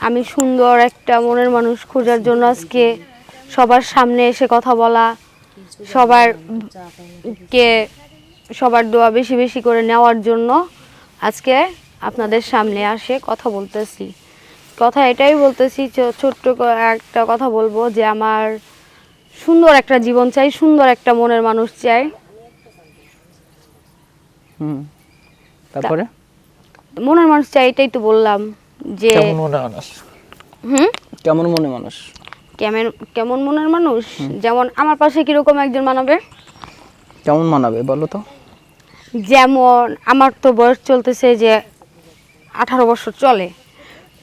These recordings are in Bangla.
আমি সুন্দর একটা মনের মানুষ খোঁজার জন্য আজকে সবার সামনে এসে কথা বলা সবার কে সবার দোয়া বেশি বেশি করে নেওয়ার জন্য আজকে আপনাদের সামনে আসে কথা বলতেছি। কথা এটাই বলতেছি ছোট্ট একটা কথা বলব যে আমার সুন্দর একটা জীবন চাই সুন্দর একটা মনের মানুষ চাই। হুম তারপরে? মনের মানুষ চাই এটাই তো বললাম। যে কেমন মনে মানুষ? হুম? কেমন মনে মানুষ? কেমন কেমন মনের মানুষ? যেমন আমার পাশে কীরকম একজন মানাবে? কেমন মানাবে বলো তো? যেমন আমার তো বয়স চলতেছে যে আঠারো বছর চলে।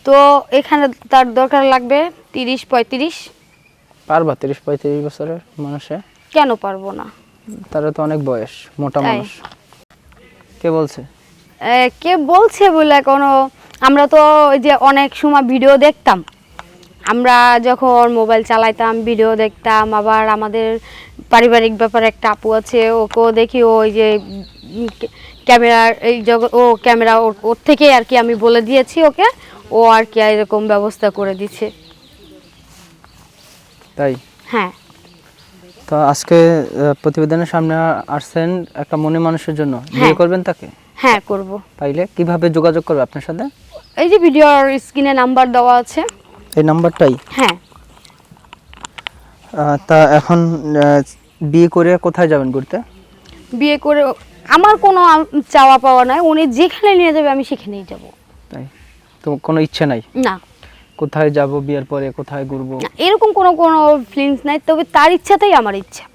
তো এখানে তার দরকার লাগবে তিরিশ পঁয়ত্রিশ। পারবা তিরিশ পঁয়ত্রিশ বছরের মানুষে? কেন পারব না? তারা তো অনেক বয়স মোটা মানুষ। কে বলছে? এ, কে বলছে বলে কোনো আমরা তো ওই যে অনেক সময় ভিডিও দেখতাম। আমরা যখন মোবাইল চালাইতাম ভিডিও দেখতাম আবার আমাদের পারিবারিক ব্যাপারে একটা আপু আছে ওকেও দেখি ওই যে ক্যামেরার এই জগৎ ও ক্যামেরা ওর থেকে আর কি আমি বলে দিয়েছি ওকে ও আর কি এরকম ব্যবস্থা করে দিচ্ছে। তাই? হ্যাঁ। তো আজকে প্রতিবেদনের সামনে আসছেন একটা মনে মানুষের জন্য। বিয়ে হ্যাঁ। করবেন তাকে? হ্যাঁ করব। তাইলে কীভাবে যোগাযোগ করবে আপনার সাথে? এই যে ভিডিওর স্ক্রিনে নাম্বার দেওয়া আছে। এই নাম্বারটাই হ্যাঁ। তা এখন বিয়ে করে কোথায় যাবেন ঘুরতে? বিয়ে করে আমার কোনো চাওয়া পাওয়া নাই। উনি যেখানে নিয়ে যাবে আমি সেখানেই যাব। তাই? তো কোনো ইচ্ছে নাই? না। কোথায় যাব বিয়ের পরে? কোথায় ঘুরবো? এরকম কোনো কোনো ফিলিংস নাই। তবে তার ইচ্ছাতেই আমার ইচ্ছা।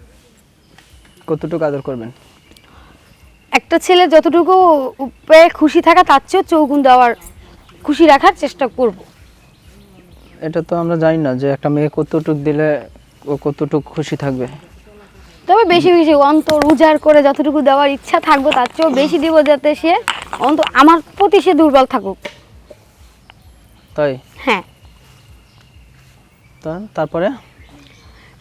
কতটুকু আদর করবেন? একটা ছেলে যতটুকু খুশি থাকা তার চেয়েও চৌগুণ দেওয়ার খুশি রাখার চেষ্টা করব। এটা তো আমরা জানি না যে একটা মেয়ে কতটুক দিলে ও কতটুক খুশি থাকবে। তবে বেশি বেশি অন্তর উজাড় করে যতটুকু দেওয়ার ইচ্ছা থাকব তার চেয়েও বেশি দিব যাতে সে অন্ত আমার প্রতি সে দুর্বল থাকুক। তাই? হ্যাঁ। তারপরে?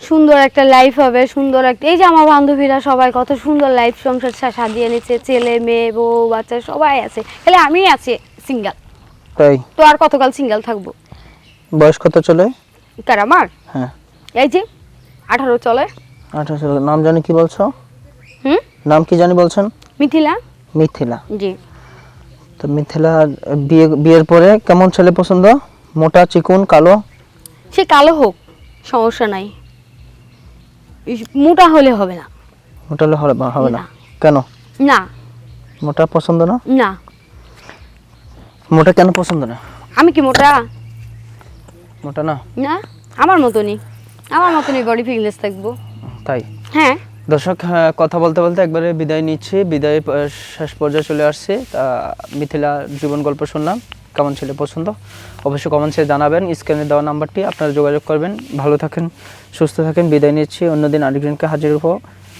সুন্দর একটা লাইফ হবে সুন্দর একটা এই যে আমার বান্ধবীরা সবাই কত সুন্দর লাইফ সংসার সাজিয়ে নিচ্ছে ছেলে মেয়ে বউ বাচ্চা সবাই আছে। তাহলে আমি আছি সিঙ্গেল তাই। তো আর কতকাল সিঙ্গেল থাকব? বয়স কত চলে? কার আমার? হ্যাঁ। এই যে আঠারো চলে। আঠারো নাম জানি কি বলছো? হুম? নাম কি জানি বলছেন? মিথিলা। মিথিলা। জি। তো মিথিলা বিয়ে বিয়ের পরে কেমন ছেলে পছন্দ? মোটা চিকুন কালো? সে কালো হোক সমস্যা নাই। মোটা হলে হবে না। মোটা হলে হবে না। কেন? না। মোটা পছন্দ না? না। মোটা কেন পছন্দ না? আমি কি মোটা? মোটা না? না আমার মতনই। আমার মতনই বডি ফিটনেস থাকব। তাই? হ্যাঁ। দর্শক হ্যাঁ, কথা বলতে বলতে একবারে বিদায় নিচ্ছি। বিদায় শেষ পর্যায়ে চলে আসছে। তা মিথিলা জীবন গল্প শুনলাম। কেমন ছেলে পছন্দ? অবশ্যই কমেন্টসে জানাবেন। স্ক্রিনে দেওয়া নাম্বারটি আপনারা যোগাযোগ করবেন। ভালো থাকেন সুস্থ থাকেন। বিদায় নিচ্ছি। অন্যদিন আরেকজনকে হাজির হব।